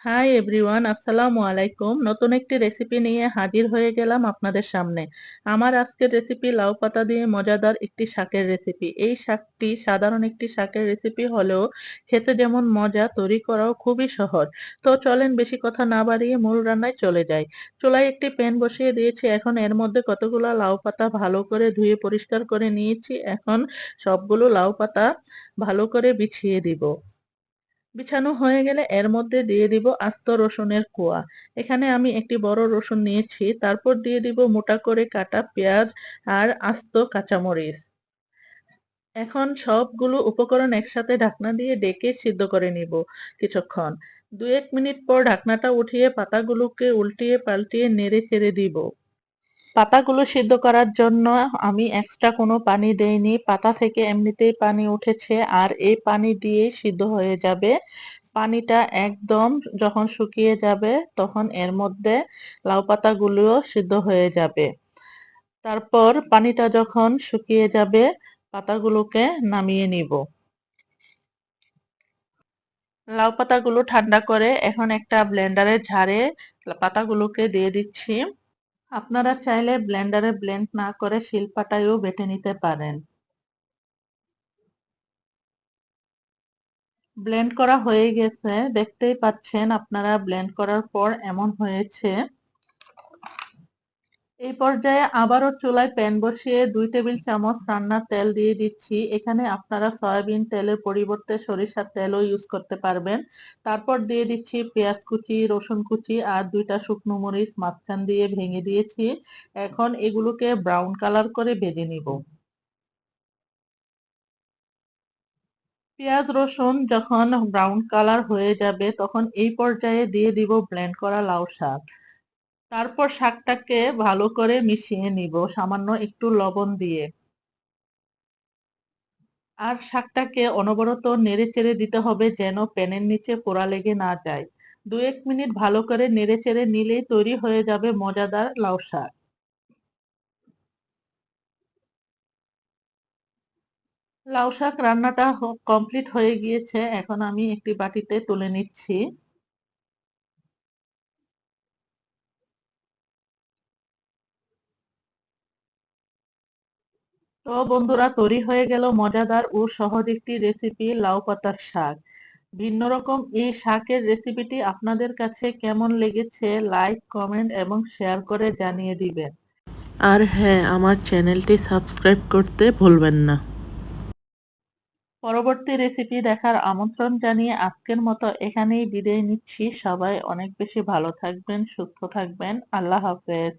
Hi everyone আসসালামু আলাইকুম। নতুন একটি রেসিপি নিয়ে হাজির হয়ে গেলাম আপনাদের সামনে। আমার আজকের রেসিপি লাউ পাতা দিয়ে মজাদার একটি শাকের রেসিপি এই শাকটি সাধারণ একটি শাকের রেসিপি হলেও খেতে যেমন মজা, তৈরি করাও খুবই সহজ। তো চলেন বেশি কথা না বাড়িয়ে মূল রান্নায় চলে যাই। চুলায় একটি প্যান বসিয়ে দিয়েছি। এখন এর মধ্যে কতগুলো লাউ পাতা ভালো করে ধুয়ে পরিষ্কার করে নিয়েছি। এখন সবগুলো লাউ পাতা ভালো করে বিছিয়ে দিব। বিছানো হয়ে গেলে এর মধ্যে দিয়ে দিব আস্ত রসুনের কোয়া। এখানে আমি একটি বড় রসুন নিয়েছি, তারপর দিয়ে দিব মোটা করে কাটা পেঁয়াজ আর আস্ত কাঁচামরিচ। এখন সবগুলো উপকরণ একসাথে ঢাকনা দিয়ে ডেকে সিদ্ধ করে নিব কিছুক্ষণ। দু এক মিনিট পর ঢাকনাটা উঠিয়ে পাতাগুলোকে উল্টিয়ে পাল্টিয়ে নেড়ে চেড়ে দিব। পাতাগুলো সিদ্ধ করার জন্য আমি এক্সট্রা কোনো পানি দেইনি। পাতা থেকে এমনিতেই পানি উঠেছে আর এই পানি দিয়ে সিদ্ধ হয়ে যাবে। পানিটা একদম যখন শুকিয়ে যাবে তখন এর মধ্যে লাউ পাতাগুলোও সিদ্ধ হয়ে যাবে। তারপর পানিটা যখন শুকিয়ে যাবে পাতাগুলোকে নামিয়ে নিব। লাউ পাতাগুলো ঠান্ডা করে এখন একটা ব্লেন্ডারের ঝাড়ে, পাতাগুলোকে দিয়ে দিচ্ছি। আপনারা চাইলে ব্লেন্ডারে ব্লেন্ড না করে শিলপাটায়ও বেটে নিতে পারেন। ব্লেন্ড করা হয়ে গেছে, দেখতেই পাচ্ছেন আপনারা ব্লেন্ড করার পর এমন হয়েছে। এই পর্যায়ে আবারও চুলায় প্যান বসিয়ে দুই টেবিল চামচ রান্নার তেল দিয়ে দিচ্ছি। এখানে আপনারা সয়াবিন তেলের পরিবর্তে সরিষার তেলও ইউজ করতে পারবেন। তারপর দিয়ে দিচ্ছি পেঁয়াজ কুচি, রসুন কুচি আর দুইটা শুকনো মরিচ মাঝখান দিয়ে ভেঙে দিয়েছি। এখন এগুলোকে ব্রাউন কালার করে ভেজে নিব। পেঁয়াজ, রসুন যখন ব্রাউন কালার হয়ে যাবে তখন এই পর্যায়ে দিয়ে দিব ব্লেন্ড করা লাউ শাক। তারপর শাকটাকে ভালো করে মিশিয়ে নিব, সামান্য একটু লবণ দিয়ে। আর শাকটাকে অনবরত নেড়ে চেড়ে দিতে হবে যেন প্যানের নিচে পোড়া লেগে না যায়। দু এক মিনিট ভালো করে নেড়ে চেড়ে নিলেই তৈরি হয়ে যাবে মজাদার লাউ শাক। লাউ শাক রান্নাটা কমপ্লিট হয়ে গিয়েছে, এখন আমি একটি বাটিতে তুলে নিচ্ছি। তো বন্ধুরা, তৈরি হয়ে গেল মজাদার ও সহজ একটি রেসিপি লাউ পাতার শাক। ভিন্ন রকম এই শাকের রেসিপিটি আপনাদের কাছে কেমন লেগেছে লাইক কমেন্ট এবং শেয়ার করে জানিয়ে দিবেন। আর হ্যাঁ আমার চ্যানেলটি সাবস্ক্রাইব করতে ভুলবেন না। পরবর্তী রেসিপি দেখার আমন্ত্রণ জানিয়ে আজকের মতো এখানেই বিদায় নিচ্ছি। সবাই অনেক বেশি ভালো থাকবেন, সুস্থ থাকবেন। আল্লাহ হাফেজ।